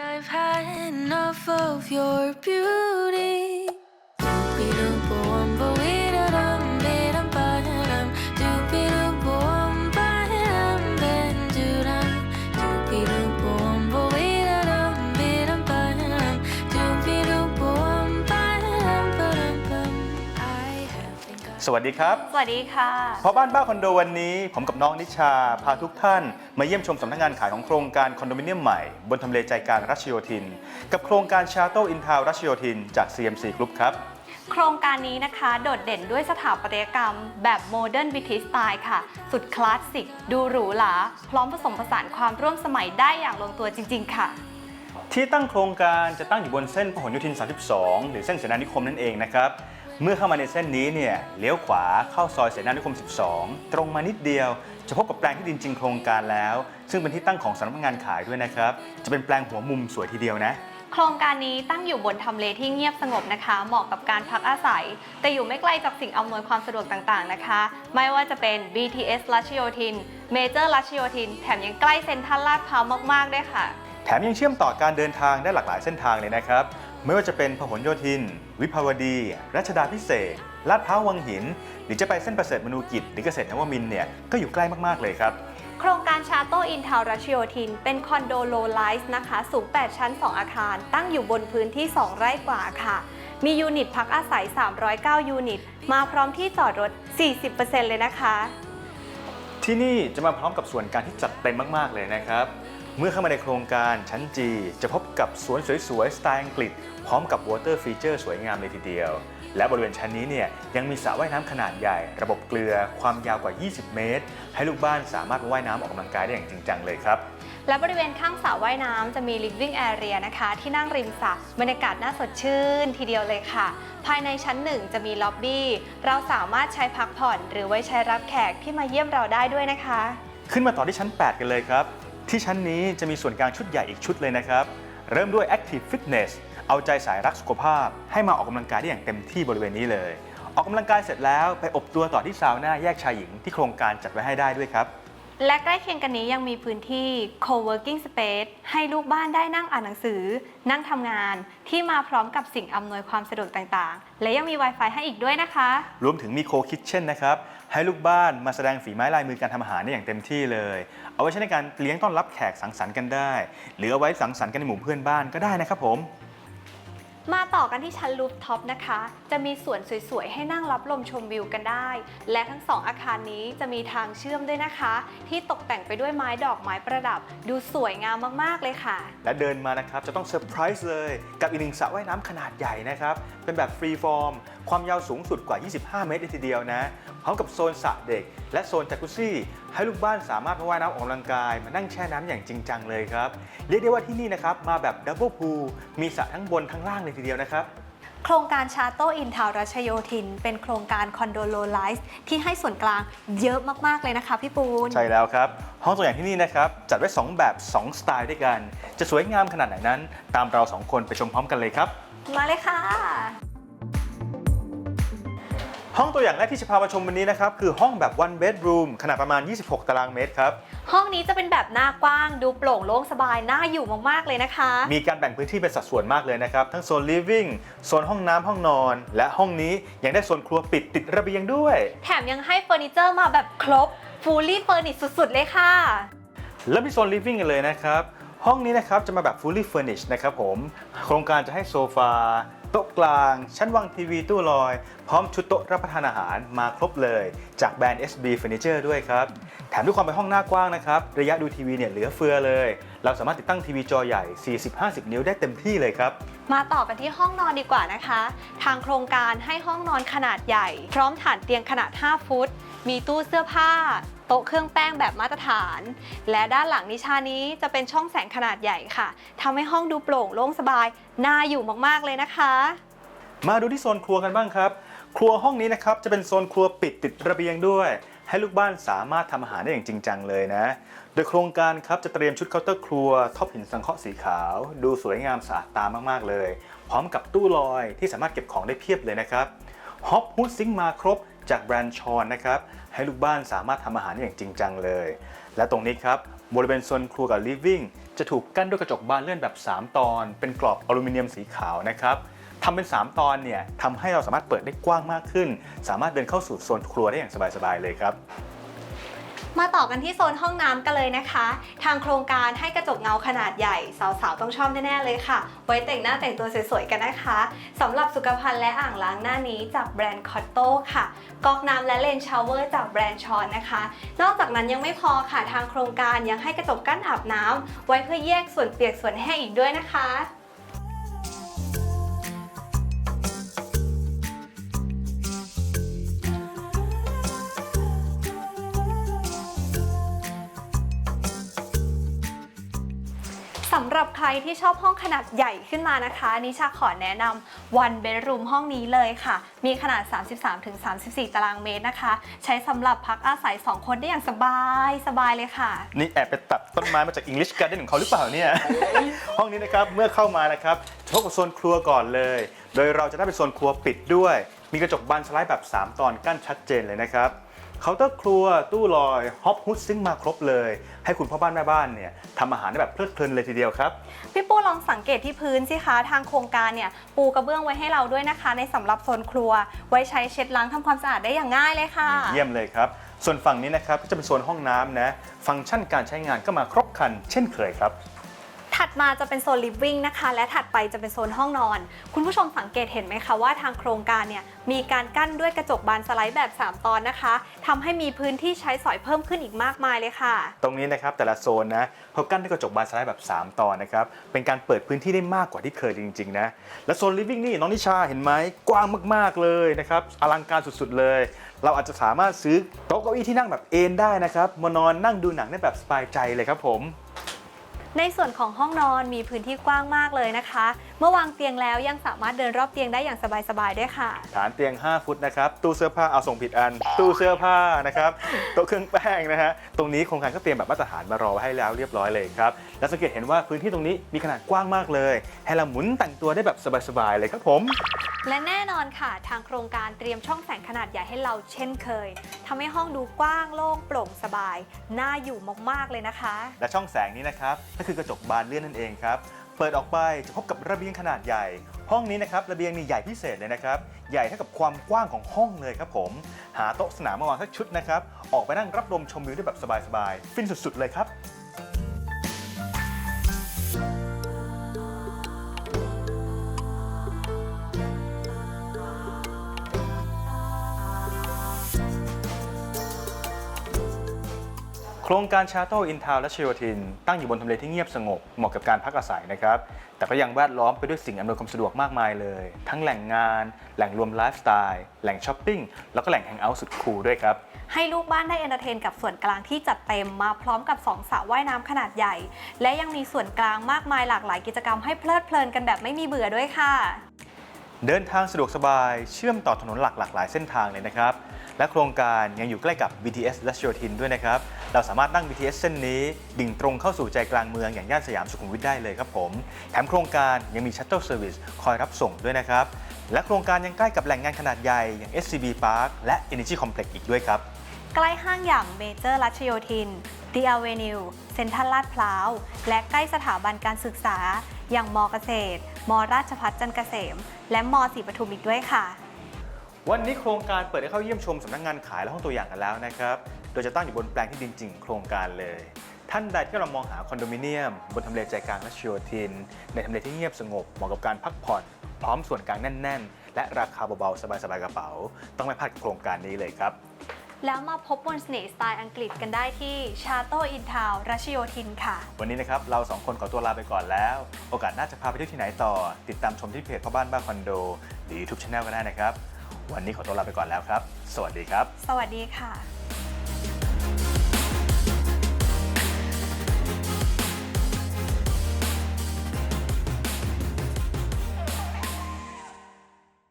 I've had enough of your beauty. สวัสดีครับสวัสดีค่ะเพราะบ้านบ้าคอนโดวันนี้ผมกับน้องนิชาพาทุกท่าน มาเยี่ยมชมสำนักงานขายของโครงการคอนโดมิเนียมใหม่บนทำเลใจกลางรัชโยธิน กับโครงการชาโตอินทาวรัชโยธินจาก CMC Group ครับ โครงการนี้นะคะ โดดเด่นด้วยสถาปัตยกรรม แบบโมเดิร์นบิทิสไตล์ค่ะ สุดคลาสสิก ดูหรูหราพร้อมผสมผสานความร่วมสมัยได้อย่างลงตัวจริง ๆ ค่ะ ที่ตั้งโครงการจะตั้งอยู่บนเส้นพหลโยธิน 32 หรือเส้นเสนานิคมนั่นเองนะครับ เมื่อเข้ามาในเส้นนี้เนี่ยเลี้ยวขวาเข้าซอยเสนานิคม 12 ตรงมานิดเดียว จะพบกับแปลงที่ดินจริงโครงการแล้ว ซึ่งเป็นที่ตั้งของสำนักงานขายด้วยนะครับ จะเป็นแปลงหัวมุมสวยทีเดียวนะ โครงการนี้ตั้งอยู่บนทำเลที่เงียบสงบนะคะ เหมาะกับการพักอาศัย แต่อยู่ไม่ไกลจากสิ่งอำนวยความสะดวกต่างๆนะคะ ไม่ว่าจะเป็น BTS รัชโยธิน เมเจอร์รัชโยธิน แถมยังใกล้เซ็นทรัลลาดพร้าวมากๆด้วยค่ะ แถมยังเชื่อมต่อการเดินทางได้หลากหลายเส้นทางเลยนะครับ ไม่ว่าจะเป็นพหลโยธิน วิภาวดี รัชดาพิเศษกลาดพร้าววังหิน หรือจะไปเส้นประเสริฐมนูกิจหรือเกษตรนวมินทร์เนี่ยก็อยู่ใกล้มาก ๆ เลยครับ โครงการชาโตอินทาวรัชโยธิน เป็นคอนโดโลไลซ์นะคะ สูง 8 ชั้น 2 อาคาร ตั้งอยู่บนพื้นที่ 2 ไร่กว่าค่ะ มียูนิตพักอาศัย 309 ยูนิต มาพร้อมที่จอดรถ 40%เลยนะคะ ที่นี่จะมาพร้อมกับส่วนกลารที่จัดเต็มมาก ๆ เลยนะครับ เมื่อเข้ามาในโครงการชั้นจีจะพบกับสวนสวยๆ สไตล์อังกฤษ พร้อมกับวอเตอร์ฟีเจอร์สวยงามเลยทีเดียว และบริเวณชั้นนี้เนี่ยยังมีสระว่ายน้ำขนาดใหญ่ ระบบเกลือความยาวกว่า 20 เมตร ให้ลูกบ้านสามารถมาว่ายน้ำออกกำลังกายได้อย่างจริงจังเลยครับและบริเวณข้างสระว่ายน้ำจะมี living area นะคะ ที่นั่งริมสระบรรยากาศน่าสดชื่นทีเดียวเลยค่ะ ภายในชั้นหนึ่งจะมีล็อบบี้ เราสามารถใช้พักผ่อน หรือไว้ใช้รับแขกที่มาเยี่ยมเราได้ด้วยนะคะ ขึ้นมาต่อที่ชั้น 8 กันเลยครับ ที่ชั้นนี้จะมีส่วนกลางชุดใหญ่อีกชุดเลยนะครับ เริ่มด้วย Active Fitness เอาใจสายรักสุขภาพ ให้มาออกกำลังกายได้อย่างเต็มที่บริเวณนี้เลย ออกกำลังกายเสร็จแล้วไปอบตัวต่อที่ซาวน่าแยกชายหญิงที่โครงการจัดไว้ให้ได้ด้วยครับ และใกล้เคียงกันนี้ยังมีพื้นที่ co-working space ให้ลูกบ้านได้นั่งอ่านหนังสือ นั่งทำงานที่มาพร้อมกับสิ่งอำนวยความสะดวกต่างๆ และยังมี Wi-Fi ให้อีกด้วยนะคะ รวมถึงมีโคคิทเช่นนะครับ ให้ลูกบ้านมาแสดงฝีไม้ลายมือการทำอาหารได้อย่างเต็มที่เลย เอาไว้ใช้ในการเลี้ยงต้อนรับแขกสังสรรค์กันได้ หรือเอาไว้สังสรรค์กันในหมู่เพื่อนบ้านก็ได้นะครับผม มาต่อกันที่ชั้นลูฟท็อปนะคะ จะมีสวนสวยๆ ให้นั่งรับลมชมวิวกันได้ และทั้งสองอาคารนี้จะมีทางเชื่อมด้วยนะคะ ที่ตกแต่งไปด้วยไม้ดอกไม้ประดับ ดูสวยงามมากๆเลยค่ะ และเดินมานะครับ จะต้องเซอร์ไพรส์เลย กับอีกหนึ่งสระว่ายน้ำขนาดใหญ่นะครับ เป็นแบบฟรีฟอร์ม ความยาวสูงสุดกว่า 25 เมตรเลยทีเดียวนะ พร้อมกับโซนสระเด็ก และโซนจากุซี่ ให้ลูกบ้านสามารถมาว่ายน้ำออกกำลังกาย มานั่งแช่น้ำอย่างจริงจังเลยครับ เรียกได้ว่าที่นี่นะครับมาแบบดับเบิลพูลมีสระทั้งบนทั้งล่างเลยทีเดียวนะครับโครงการชาโตอินทาวรัชโยธิน เป็นโครงการคอนโดโลไลซ์ที่ให้ส่วนกลางเยอะมาก ๆ เลยนะคะพี่ปูน ใช่แล้วครับ ห้องตัวอย่างที่นี่นะครับ จัดไว้ 2 แบบ 2 สไตล์ด้วยกัน จะสวยงามขนาดไหนนั้น ตามเรา 2 คนไปชมพร้อมกันเลยครับ มาเลยค่ะ ห้องตัวอย่างแรกที่จะพามาชมวันนี้นะครับ คือห้องแบบ one bedroom ขนาดประมาณ 26 ตารางเมตรครับ ห้องนี้จะเป็นแบบหน้ากว้าง ดูโปร่งโล่งสบาย น่าอยู่มาก ๆ เลยนะคะ มีการแบ่งพื้นที่เป็นสัดส่วนมากเลยนะครับ ทั้งโซน living โซนห้องน้ำห้องนอน และห้องนี้ยังได้โซนครัวปิดติดระเบียงด้วย แถมยังให้เฟอร์นิเจอร์มาแบบครบ fully furnished สุด ๆ เลยค่ะเริ่มที่โซน living กันเลยนะครับห้องนี้นะครับจะมาแบบ fully furnished นะครับผม โครงการจะให้โซฟา โต๊ะกลาง ชั้นวางทีวีตู้ลอย พร้อมชุดโต๊ะรับประทานอาหารมาครบเลย จากแบรนด์ SB Furniture ด้วยครับ แถมด้วยความเป็นห้องหน้ากว้างนะครับ ระยะดูทีวีเนี่ยเหลือเฟือเลย เราสามารถติดตั้งทีวีจอใหญ่ 40-50 นิ้วได้เต็มที่เลยครับ มาต่อกันที่ห้องนอนดีกว่านะคะ ทางโครงการให้ห้องนอนขนาดใหญ่ พร้อมฐานเตียงขนาด 5 ฟุต มีตู้เสื้อผ้า โต๊ะเครื่องแป้งแบบมาตรฐาน และด้านหลังนิชานี้จะเป็นช่องแสงขนาดใหญ่ค่ะทำให้ห้องดูโปร่งโล่งสบายน่าอยู่มากๆเลยนะคะ มาดูที่โซนครัวกันบ้างครับ ครัวห้องนี้นะครับจะเป็นโซนครัวปิดติดระเบียงด้วย ให้ลูกบ้านสามารถทำอาหารได้อย่างจริงจังเลยนะ โดยโครงการครับจะเตรียมชุดเคาน์เตอร์ครัวท็อปหินสังเคราะห์สีขาว ดูสวยงามสะอาดตามากๆเลย พร้อมกับตู้ลอยที่สามารถเก็บของได้เพียบเลยนะครับฮอปฮูดซิงมาครบ จากแบรนด์ชอนนะครับ ให้ลูกบ้านสามารถทำอาหารได้อย่างจริงจังเลย และตรงนี้ครับบริเวณโซนครัวกับลิฟวิ่งจะถูกกั้นด้วยกระจกบานเลื่อนแบบ 3 ตอน เป็นกรอบอลูมิเนียมสีขาวนะครับทำเป็น 3 ตอนเนี่ยทำให้เราสามารถเปิดได้กว้างมากขึ้น สามารถเดินเข้าสู่โซนครัวได้อย่างสบายๆเลยครับ มาต่อกันที่โซนห้องน้ำกันเลยนะคะ ทางโครงการให้กระจกเงาขนาดใหญ่ สาวๆ ต้องชอบแน่ๆเลยค่ะ ไว้แต่งหน้าแต่งตัวสวยๆ กันนะคะสำหรับสุขภัณฑ์และอ่างล้างหน้านี้จากแบรนด์คอตโต้ค่ะก๊อกน้ำและเลนชาวเวอร์จากแบรนด์ชอนนะคะ นอกจากนั้นยังไม่พอค่ะทางโครงการยังให้กระจกกั้นอาบน้ำไว้เพื่อแยกส่วนเปียกส่วนแห้งอีกด้วยนะคะ สำหรับใครที่ชอบห้องขนาดใหญ่ขึ้นมานะคะ นิชาขอแนะนำ one bedroom ห้องนี้เลยค่ะ มีขนาด 33-34 ตารางเมตรนะคะ ใช้สำหรับพักอาศัย 2 คนได้อย่างสบายสบายเลยค่ะ นี่แอบไปตัดต้นไม้มาจาก English Garden ของเขาหรือเปล่าเนี่ย ห้องนี้นะครับเมื่อเข้ามานะครับจะพบกับโซนครัวก่อนเลย โดยเราจะได้เป็นโซนครัวปิดด้วย มีกระจกบานสไลด์แบบ 3 ตอนกั้นชัดเจนเลยนะครับ เคาน์เตอร์ครัวตู้ลอยฮอปฮุดซิงค์มาครบเลย ให้คุณพ่อบ้านแม่บ้านเนี่ยทำอาหารได้แบบเพลิดเพลินเลยทีเดียวครับ พี่ปูลองสังเกตที่พื้นสิคะทางโครงการเนี่ยปูกระเบื้องไว้ให้เราด้วยนะคะ ในสำหรับโซนครัว ไว้ใช้เช็ดล้างทำความสะอาดได้อย่างง่ายเลยค่ะ เยี่ยมเลยครับ ส่วนฝั่งนี้นะครับก็จะเป็นโซนห้องน้ำนะ ฟังก์ชันการใช้งานก็มาครบครันเช่นเคยครับ ถัดมาจะเป็นโซน living นะคะ และถัดไปจะเป็นโซนห้องนอน คุณผู้ชมสังเกตเห็นไหมคะว่าทางโครงการเนี่ยมีการกั้นด้วยกระจกบานสไลด์แบบ 3 ตอนนะคะทำให้มีพื้นที่ใช้สอยเพิ่มขึ้นอีกมากมายเลยค่ะ ตรงนี้นะครับแต่ละโซนนะเขากั้นด้วยกระจกบานสไลด์แบบ 3 ตอนนะครับเป็นการเปิดพื้นที่ได้มากกว่าที่เคยจริงๆนะและโซนลิฟวิ่งนี่น้องนิชาเห็นไหมกว้างมากๆเลยนะครับอลังการสุดๆเลย เราอาจจะสามารถซื้อโต๊ะเก้าอี้ที่นั่งแบบเอนได้นะครับมานอนนั่งดูหนังได้แบบสบายใจเลยครับผม ในส่วนของห้องนอนมีพื้นที่กว้างมากเลยนะคะเมื่อวางเตียงแล้วยังสามารถเดินรอบเตียงได้อย่างสบายๆด้วยค่ะ ฐานเตียง 5 ฟุตนะครับ ตู้เสื้อผ้าเอาส่งผิดอัน ตู้เสื้อผ้านะครับโต๊ะเครื่องแป้งนะฮะตรงนี้โครงการก็เตรียมแบบมาตรฐานมารอไว้ให้แล้วเรียบร้อยเลยครับและสังเกตเห็นว่าพื้นที่ตรงนี้มีขนาดกว้างมากเลย ให้เราหมุนแต่งตัวได้แบบสบายๆเลยครับผม และแน่นอนค่ะ ทางโครงการเตรียมช่องแสงขนาดใหญ่ให้เราเช่นเคยทำให้ห้องดูกว้างโล่งโปร่งสบาย น่าอยู่มากๆเลยนะคะ และช่องแสงนี้นะครับก็คือกระจกบานเลื่อนนั่นเองครับ เปิดออกไปจะพบกับระเบียงขนาดใหญ่ ห้องนี้นะครับระเบียงนี่ใหญ่พิเศษเลยนะครับ ใหญ่เท่ากับความกว้างของห้องเลยครับผม หาโต๊ะสนามมาวางสักชุดนะครับ ออกไปนั่งรับลมชมวิวได้แบบสบายๆ ฟินสุดๆเลยครับ โครงการชาโตอินทาวและชโยธิน ตั้งอยู่บนทำเลที่เงียบสงบเหมาะกับการพักอาศัยนะครับ แต่ก็ยังแวดล้อมไปด้วยสิ่งอำนวยความสะดวกมากมายเลย ทั้งแหล่งงาน แหล่งรวมไลฟ์สไตล์ แหล่งช้อปปิ้ง แล้วก็แหล่งแฮงเอาท์สุดคูลด้วยครับ ให้ลูกบ้านได้เอนเตอร์เทนกับส่วนกลางที่จัดเต็มมาพร้อมกับสองสระว่ายน้ำขนาดใหญ่ และยังมีส่วนกลางมากมายหลากหลายกิจกรรมให้เพลิดเพลินกันแบบไม่มีเบื่อด้วยค่ะ เดินทางสะดวกสบายเชื่อมต่อถนนหลักหลากหลายเส้นทางเลยนะครับ และโครงการยังอยู่ใกล้กับ BTS และชโยธินด้วยนะครับ เราสามารถนั่ง BTS เส้นนี้ ดิ่งตรงเข้าสู่ใจกลางเมืองอย่างย่านสยามสุขุมวิทได้เลยครับผม แถมโครงการยังมี Shuttle Service คอยรับส่งด้วยนะครับ และโครงการยังใกล้กับแหล่งงานขนาดใหญ่อย่าง SCB Park และ Energy Complex อีกด้วยครับ ใกล้ห้างอย่างเมเจอร์รัชโยธิน The Avenue เซ็นทรัลลาดพร้าว และใกล้สถาบันการศึกษา อย่างมเกษตรมราชพัฒจันทร์เกษม และมศรีปทุมอีกด้วยค่ะ วันนี้โครงการเปิดให้เข้าเยี่ยมชมสำนักงานขายและห้องตัวอย่างกันแล้วนะครับ โดยจะตั้งอยู่บนแปลงที่ดินจริงโครงการเลย ท่านใดที่กำลังมองหาคอนโดมิเนียม บนทำเลใจกลางรัชโยธิน ในทำเลที่เงียบสงบเหมาะกับการพักผ่อน พร้อมส่วนกลางแน่น ๆ และราคาเบาๆ สบายๆกระเป๋า ต้องไม่พลาดกับโครงการนี้เลยครับแล้วมาพบบนเสน่ห์สไตล์อังกฤษกันได้ที่ชาโตอินทาวรัชโยธินค่ะ วันนี้นะครับ เราสองคนขอตัวลาไปก่อนแล้ว โอกาสหน่าจะพาไปเที่ยวที่ไหนต่อ ติดตามชมที่เพจพ่อบ้านบ้านคอนโด หรือ YouTube Channel ก็ได้นะครับ วันนี้ขอตัวลาไปก่อนแล้วครับ สวัสดีครับ สวัสดีค่ะ